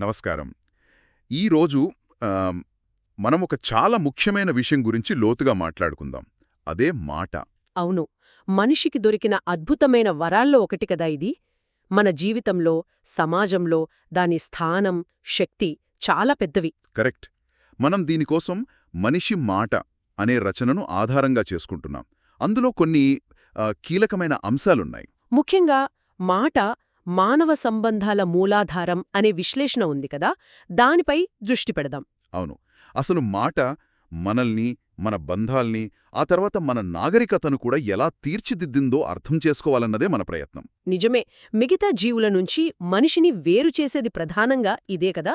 నమస్కారం. ఈరోజు మనం ఒక చాలా ముఖ్యమైన విషయం గురించి లోతుగా మాట్లాడుకుందాం. అదే మాట. అవును. మనిషికి దొరికిన అద్భుతమైన వరాల్లో ఒకటి కదా ఇది. మన జీవితంలో సమాజంలో దాని స్థానం శక్తి చాలా పెద్దవి. కరెక్ట్. మనం దీనికోసం మనిషి మాట అనే రచనను ఆధారంగా చేసుకుంటున్నాం. అందులో కొన్ని కీలకమైన అంశాలున్నాయి. ముఖ్యంగా మాట మానవ సంబంధాల మూలాధారం అనే విశ్లేషణ ఉంది కదా దానిపై దృష్టి పెడదాం. అవును. అసలు మాట మనల్ని మన బంధాల్ని ఆ తర్వాత మన నాగరికతను కూడా ఎలా తీర్చిదిద్దిందో అర్థం చేసుకోవాలన్నదే మన ప్రయత్నం. నిజమే. మిగతా జీవుల నుంచి మనిషిని వేరు చేసేది ప్రధానంగా ఇదే కదా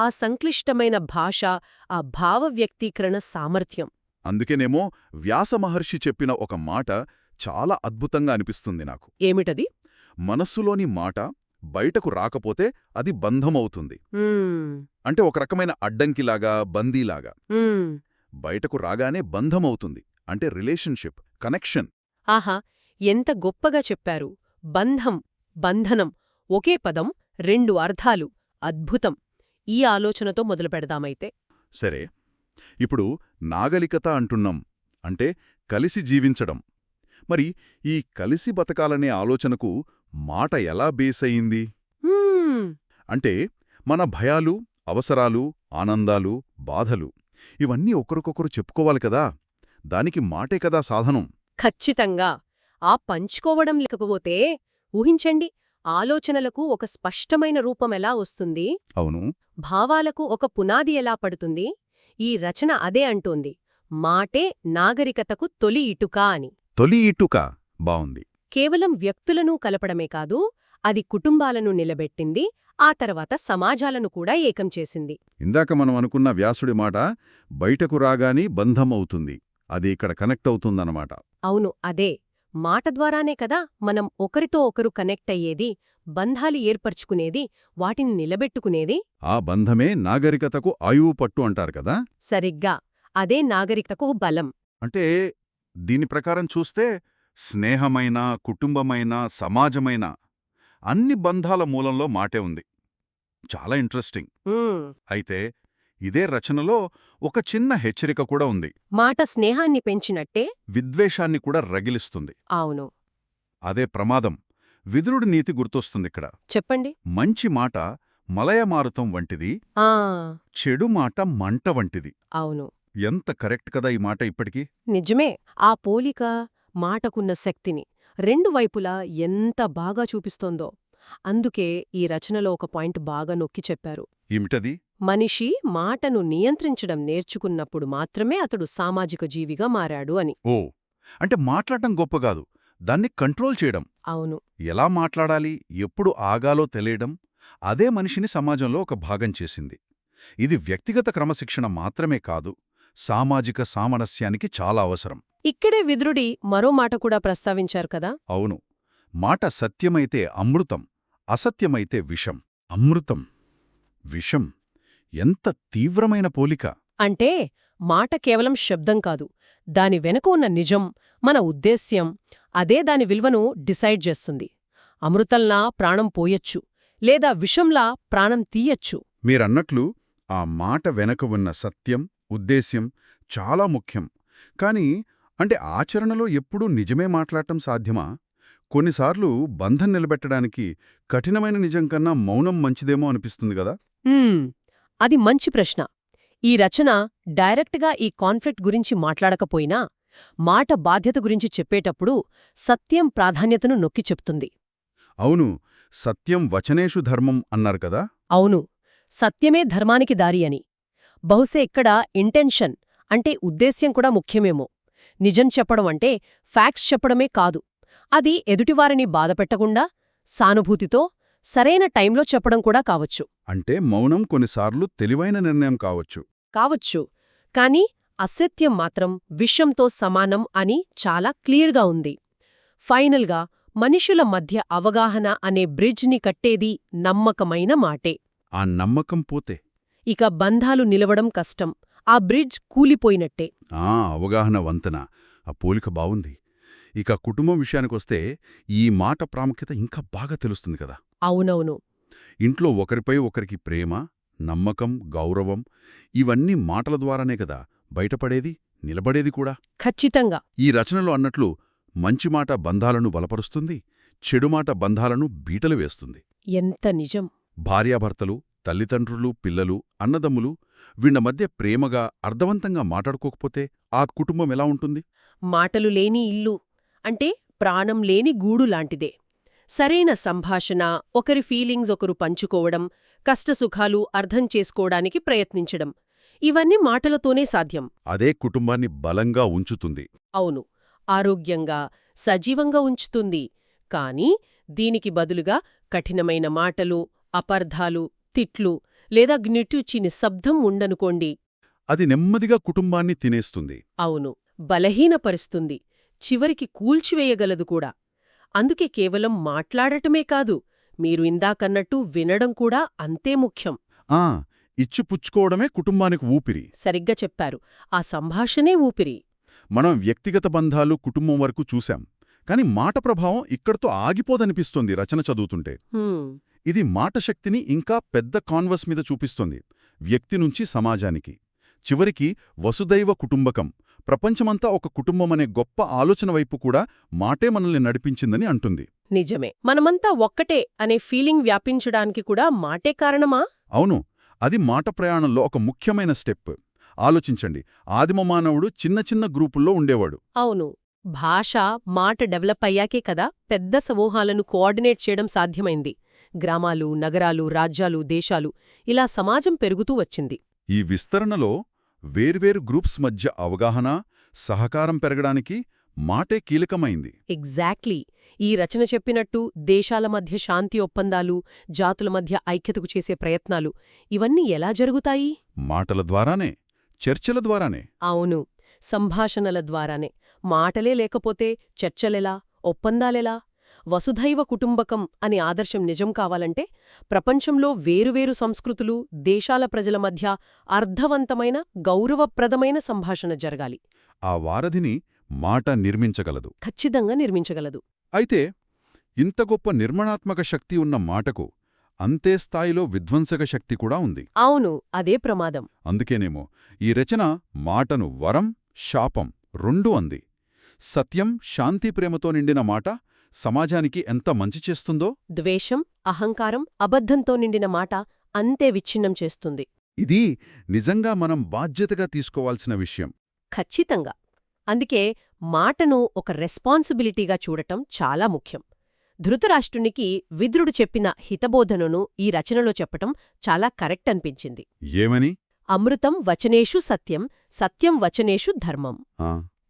ఆ సంక్లిష్టమైన భాష ఆ భావ వ్యక్తీకరణ సామర్థ్యం. అందుకేనేమో వ్యాస మహర్షి చెప్పిన ఒక మాట చాలా అద్భుతంగా అనిపిస్తుంది నాకు. ఏమిటది? మనస్సులోని మాట బయటకు రాకపోతే అది బంధమవుతుంది. అంటే ఒక రకమైన అడ్డంకిలాగా బందీలాగా. బయటకు రాగానే బంధమవుతుంది. అంటే రిలేషన్షిప్ కనెక్షన్. ఆహా! ఎంత గొప్పగా చెప్పారు. బంధం బంధనం ఒకే పదం రెండు అర్థాలు అద్భుతం. ఈ ఆలోచనతో మొదలు పెడదామైతే. సరే. ఇప్పుడు నాగలికత అంటున్నాం. అంటే కలిసి జీవించడం. మరి ఈ కలిసి బతకాలనే ఆలోచనకు మాట ఎలా బేస్ అయింది అంటే మన భయాలు అవసరాలు ఆనందాలు బాధలు ఇవన్నీ ఒకరికొకరు చెప్పుకోవాలి కదా. దానికి మాటే కదా సాధనం. ఖచ్చితంగా. ఆ పంచుకోవడం లేకపోతే ఊహించండి ఆలోచనలకు ఒక స్పష్టమైన రూపం ఎలా వస్తుంది? అవును. భావాలకు ఒక పునాది ఎలా పడుతుంది? ఈ రచన అదే అంటోంది మాటే నాగరికతకు తొలి ఇటుక అని. తొలి ఇటుక. బావుంది. కేవలం వ్యక్తులను కలపడమే కాదు అది కుటుంబాలను నిలబెట్టింది ఆ తర్వాత సమాజాలను కూడా ఏకం చేసింది. ఇందాక మనం అనుకున్న వ్యాసుడి మాట బయటకు రాగాని బంధం అవుతుంది అది ఇక్కడ కనెక్ట్ అవుతుందన్నమాట. అవును అదే. మాట ద్వారానే కదా మనం ఒకరితో ఒకరు కనెక్ట్ అయ్యేది బంధాలు ఏర్పరచుకునేది వాటిని నిలబెట్టుకునేది? ఆ బంధమే నాగరికతకు ఆయువు పట్టు అంటారు కదా? సరిగ్గా. అదే నాగరికతకు బలం. అంటే దీని ప్రకారం చూస్తే స్నేహమైన కుటుంబమైన సమాజమైన అన్ని బంధాల మూలంలో మాటే ఉంది. చాలా ఇంట్రెస్టింగ్. అయితే ఇదే రచనలో ఒక చిన్న హెచ్చరిక కూడా ఉంది. మాట స్నేహాన్ని పెంచినట్టే విద్వేషాన్ని కూడా రగిలిస్తుంది. అవును. అదే ప్రమాదం. విదురుడి నీతి గుర్తొస్తుందిక్కడ చెప్పండి. మంచి మాట మలయమారుతం వంటిది ఆ. చెడు మాట మంట వంటిది. అవును. ఎంత కరెక్ట్ కదా ఈ మాట ఇప్పటికీ? నిజమే. ఆ పోలిక మాటకున్న శక్తిని రెండు వైపులా ఎంత బాగా చూపిస్తోందో. అందుకే ఈ రచనలో ఒక పాయింట్ బాగా నొక్కి చెప్పారు. ఏమిటది? మనిషి మాటను నియంత్రించడం నేర్చుకున్నప్పుడు మాత్రమే అతడు సామాజిక జీవిగా మారాడు అని. ఓ అంటే మాట్లాడటం గొప్ప కాదు. దాన్ని కంట్రోల్ చేయడం. అవును. ఎలా మాట్లాడాలి? ఎప్పుడు ఆగాలో తెలియడం. అదే మనిషిని సమాజంలో ఒక భాగం చేసింది. ఇది వ్యక్తిగత క్రమశిక్షణ మాత్రమే కాదు. సామాజిక సామరస్యానికి చాలా అవసరం. ఇక్కడే విదురుడి మరో మాట కూడా ప్రస్తావించారు కదా? అవును. మాట సత్యమైతే అమృతం అసత్యమైతే విషం. అమృతం విషం ఎంత తీవ్రమైన పోలిక! అంటే మాట కేవలం శబ్దం కాదు. దాని వెనుక ఉన్న నిజం మన ఉద్దేశ్యం అదే దాని విలువను డిసైడ్ చేస్తుంది. అమృతంలా ప్రాణం పోయొచ్చు లేదా విషంలా ప్రాణం తీయచ్చు. మీరన్నట్లు ఆ మాట వెనక ఉన్న సత్యం ఉద్దేశ్యం చాలా ముఖ్యం. కాని అంటే ఆచరణలో ఎప్పుడూ నిజమే మాట్లాడటం సాధ్యమా? కొన్నిసార్లు బంధం నిలబెట్టడానికి కఠినమైన నిజం కన్నా మౌనం మంచిదేమో అనిపిస్తుంది కదా? అది మంచి ప్రశ్న. ఈ రచన డైరెక్ట్గా ఈ కాన్ఫ్లిక్ట్ గురించి మాట్లాడకపోయినా మాట బాధ్యత గురించి చెప్పేటప్పుడు సత్యం ప్రాధాన్యతను నొక్కి చెప్తుంది. అవును. సత్యం వచనేషు ధర్మం అన్నారు కదా? అవును. సత్యమే ధర్మానికి దారి అని. బహుశా ఇక్కడ ఇంటెన్షన్ అంటే ఉద్దేశ్యం కూడా ముఖ్యమేమో. నిజం చెప్పడం అంటే ఫ్యాక్ట్స్ చెప్పడమే కాదు. అది ఎదుటివారిని బాధపెట్టకుండా సానుభూతితో సరైన టైంలో చెప్పడం కూడా కావచ్చు. అంటే మౌనం కొన్నిసార్లు తెలివైన నిర్ణయం కావచ్చు. కావచ్చు. కాని అసత్యం మాత్రం విషంతో సమానం అని చాలా క్లియర్గా ఉంది. ఫైనల్గా మనుషుల మధ్య అవగాహన అనే బ్రిడ్జ్ని కట్టేది నమ్మకమైన మాటే. ఆ నమ్మకం పోతే ఇక బంధాలు నిలవడం కష్టం. ఆ బ్రిడ్జ్ కూలిపోయినట్టే. ఆ అవగాహన వంతెన. ఆ పోలిక బావుంది. ఇక కుటుంబం విషయానికొస్తే ఈ మాట ప్రాముఖ్యత ఇంకా బాగా తెలుస్తుంది కదా. అవునవును. ఇంట్లో ఒకరిపై ఒకరికి ప్రేమ నమ్మకం గౌరవం ఇవన్నీ మాటల ద్వారానే కదా బయటపడేది నిలబడేది కూడా. ఖచ్చితంగా. ఈ రచనలో అన్నట్లు మంచి మాట బంధాలను బలపరుస్తుంది చెడుమాట బంధాలను బీటలు వేస్తుంది. ఎంత నిజం. భార్యాభర్తలు తల్లిదండ్రులు పిల్లలు అన్నదమ్ములు వీళ్ళ మధ్య ప్రేమగా అర్థవంతంగా మాట్లాడుకోకపోతే ఆ కుటుంబం ఎలా ఉంటుంది? మాటలు లేని ఇల్లు అంటే ప్రాణం లేని గూడు లాంటిదే. సరైన సంభాషణ ఒకరి ఫీలింగ్స్ ఒకరు పంచుకోవడం కష్టసుఖాలు అర్థం చేసుకోవడానికి ప్రయత్నించడం ఇవన్నీ మాటలతోనే సాధ్యం. అదే కుటుంబాన్ని బలంగా ఉంచుతుంది. అవును ఆరోగ్యంగా సజీవంగా ఉంచుతుంది. కాని దీనికి బదులుగా కఠినమైన మాటలు అపర్ధాలు తిట్లు లేదా గ్నిట్యూచి నిశ్శబ్దం ఉండనుకోండి అది నెమ్మదిగా కుటుంబాన్ని తినేస్తుంది. అవును బలహీనపరుస్తుంది. చివరికి కూల్చివేయగలదు కూడా. అందుకే కేవలం మాట్లాడటమే కాదు మీరు ఇందాకన్నట్టు వినడం కూడా అంతే ముఖ్యం. ఆ ఇచ్చిపుచ్చుకోవడమే కుటుంబానికి ఊపిరి. సరిగ్గా చెప్పారు. ఆ సంభాషణే ఊపిరి. మనం వ్యక్తిగత బంధాలు కుటుంబం వరకు చూశాం. కాని మాట ప్రభావం ఇక్కడితో ఆగిపోదనిపిస్తుంది రచన చదువుతుంటే. ఇది మాట శక్తిని ఇంకా పెద్ద కాన్వస్ మీద చూపిస్తుంది వ్యక్తి నుంచి సమాజానికి. చివరికి వసుదైవ కుటుంబకం ప్రపంచమంతా ఒక కుటుంబమనే గొప్ప ఆలోచన వైపు కూడా మాటే మనల్ని నడిపించిందని అంటుంది. నిజమే. మనమంతా ఒక్కటే అనే ఫీలింగ్ వ్యాపించడానికి కూడా మాటే కారణమా? అవును అది మాట ప్రయాణంలో ఒక ముఖ్యమైన స్టెప్. ఆలోచించండి ఆదిమ మానవుడు చిన్న చిన్న గ్రూపుల్లో ఉండేవాడు. అవును భాష మాట డెవలప్ అయ్యాకే కదా పెద్ద సమూహాలను కోఆర్డినేట్ చేయడం సాధ్యమైంది. గ్రామాలు నగరాలు రాజ్యాలు దేశాలు ఇలా సమాజం పెరుగుతూ వచ్చింది. ఈ విస్తరణలో వేర్వేరు గ్రూప్స్ మధ్య అవగాహన సహకారం పెరగడానికి మాటే కీలకమైంది. ఎగ్జాక్ట్లీ. ఈ రచన చెప్పినట్టు దేశాల మధ్య శాంతి ఒప్పందాలు జాతుల మధ్య ఐక్యతకు చేసే ప్రయత్నాలు ఇవన్నీ ఎలా జరుగుతాయి? మాటల ద్వారానే చర్చల ద్వారానే. అవును. సంభాషణల ద్వారానే. మాటలే లేకపోతే చర్చలెలా? ఒప్పందాలెలా? వసుధైవ కుటుంబకం అనే ఆదర్శం నిజం కావాలంటే ప్రపంచంలో వేరువేరు సంస్కృతులు దేశాల ప్రజల మధ్య అర్థవంతమైన గౌరవప్రదమైన సంభాషణ జరగాలి. ఆ వారధిని మాట నిర్మించగలదు. ఖచ్చితంగా నిర్మించగలదు. అయితే ఇంత గొప్ప నిర్మాణాత్మక శక్తి ఉన్న మాటకు అంతే స్థాయిలో విధ్వంసక శక్తి కూడా ఉంది. అవును అదే ప్రమాదం. అందుకేనేమో ఈ రచన మాటను వరం శాపం రెండూ అంది. సత్యం శాంతి ప్రేమతో నిండిన మాట సమాజానికి ఎంత మంచి చేస్తుందో? ద్వేషం అహంకారం అబద్ధంతో నిండిన మాట అంతే విచ్ఛిన్నం చేస్తుంది. ఇది నిజంగా మనం బాధ్యతగా తీసుకోవాల్సిన విషయం. ఖచ్చితంగా. అందుకే మాటను ఒక రెస్పాన్సిబిలిటీగా చూడటం చాలా ముఖ్యం. ధృతరాష్ట్రునికి విదురుడు చెప్పిన హితబోధనను ఈ రచనలో చెప్పటం చాలా కరెక్ట్ అనిపించింది. ఏమని? అమృతం వచనేషు సత్యం సత్యం వచనేషు ధర్మం.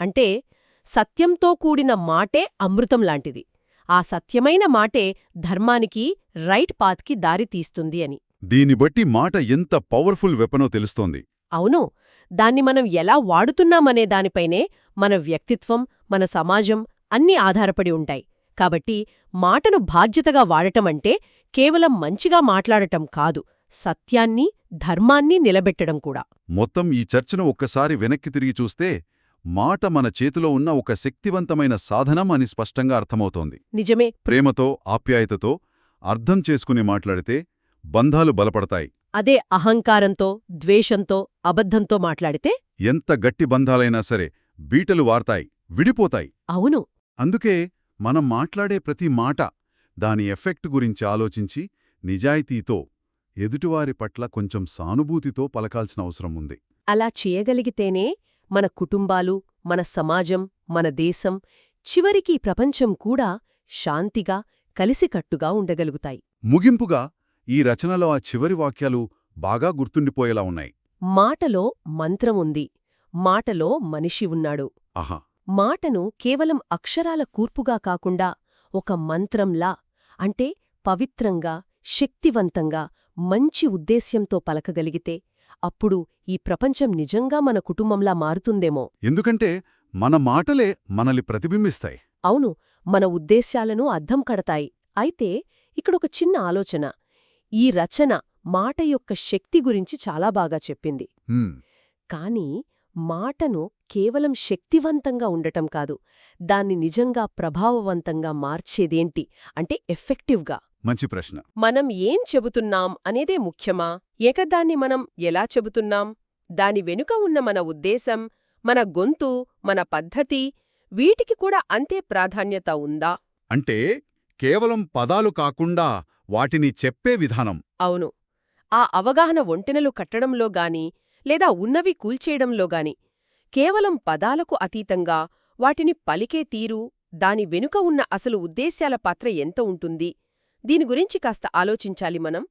అంటే సత్యంతో కూడిన మాటే అమృతం లాంటిది. ఆ సత్యమైన మాటే ధర్మానికి రైట్ పాత్కి దారి తీస్తుంది అని. దీన్ని బట్టి మాట ఎంత పవర్ఫుల్ వెపనో తెలుస్తోంది. అవును. దాన్ని మనం ఎలా వాడుతున్నామనే దానిపైనే మన వ్యక్తిత్వం మన సమాజం అన్నీ ఆధారపడి ఉంటాయి. కాబట్టి మాటను బాధ్యతగా వాడటమంటే కేవలం మంచిగా మాట్లాడటం కాదు సత్యాన్ని ధర్మాన్ని నిలబెట్టడం కూడా. మొత్తం ఈ చర్చను ఒక్కసారి వెనక్కి తిరిగి చూస్తే మాట మన చేతిలో ఉన్న ఒక శక్తివంతమైన సాధనం అని స్పష్టంగా అర్థమవుతోంది. నిజమే. ప్రేమతో ఆప్యాయతతో అర్థం చేసుకుని మాట్లాడితే బంధాలు బలపడతాయి. అదే అహంకారంతో ద్వేషంతో అబద్ధంతో మాట్లాడితే? ఎంత గట్టి బంధాలైనా సరే బీటలు వార్తాయి విడిపోతాయి. అవును. అందుకే మనం మాట్లాడే ప్రతి మాట దాని ఎఫెక్ట్ గురించి ఆలోచించి నిజాయితీతో ఎదుటివారి పట్ల కొంచెం సానుభూతితో పలకాల్సిన అవసరం ఉంది. అలా చేయగలిగితేనే మన కుటుంబాలు మన సమాజం మన దేశం చివరికి ప్రపంచం కూడా శాంతిగా కలిసికట్టుగా ఉండగలుగుతాయి. ముగింపుగా ఈ రచనలో ఆ చివరి వాక్యాలు బాగా గుర్తుండిపోయేలా ఉన్నాయి. మాటలో మంత్రం ఉంది. మాటలో మనిషి ఉన్నాడు. ఆహా! మాటను కేవలం అక్షరాల కూర్పుగా కాకుండా ఒక మంత్రంలా అంటే పవిత్రంగా శక్తివంతంగా మంచి ఉద్దేశ్యంతో పలకగలిగితే అప్పుడు ఈ ప్రపంచం నిజంగా మన కుటుంబంలా మారుతుందేమో. ఎందుకంటే మన మాటలే మనల్ని ప్రతిబింబిస్తాయి. అవును మన ఉద్దేశ్యాలను అద్దం కడతాయి. అయితే ఇక్కడొక చిన్న ఆలోచన. ఈ రచన మాట యొక్క శక్తి గురించి చాలా బాగా చెప్పింది. కాని మాటను కేవలం శక్తివంతంగా ఉండటం కాదు దాన్ని నిజంగా ప్రభావవంతంగా మార్చేదేంటి? అంటే ఎఫెక్టివ్గా. మంచి ప్రశ్న. మనం ఏం చెబుతున్నాం అనేదే ముఖ్యమా? ఏకదాన్ని మనం ఎలా చెబుతున్నాం? దాని వెనుక ఉన్న మన ఉద్దేశం మన గొంతు మన పద్ధతి వీటికి కూడా అంతే ప్రాధాన్యత ఉందా? అంటే కేవలం పదాలు కాకుండా వాటిని చెప్పే విధానం. అవును. ఆ అవగాహన ఒంటెనలు కట్టడంలో గాని లేదా ఉన్నవి కూల్చేయడంలో గాని కేవలం పదాలకు అతీతంగా వాటిని పలికే తీరు దాని వెనుక ఉన్న అసలు ఉద్దేశ్యాల పాత్ర ఎంత ఉంటుంది? దీని గురించి కాస్త ఆలోచించాలి మనం.